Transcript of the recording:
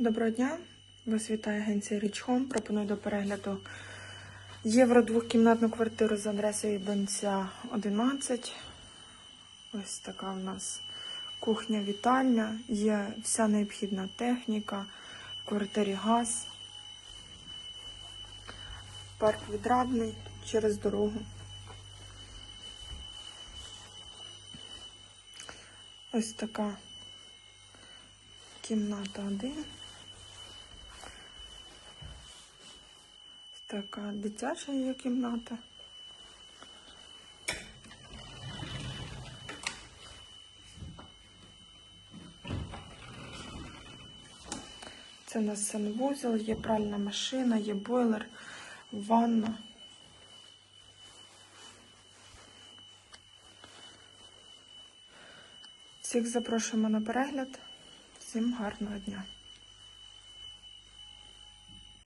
Доброго дня! Вас вітає агенція Home. Пропоную до перегляду євро двохкімнатну квартиру за адресою Бенця 11. Ось така у нас кухня-вітальня. Є вся необхідна техніка, в квартирі газ, парк відрадний через дорогу. Ось така кімната 1. Така дитяча є кімната. Це у нас санвузол, є пральна машина, є бойлер, ванна. Всіх запрошуємо на перегляд. Всім гарного дня!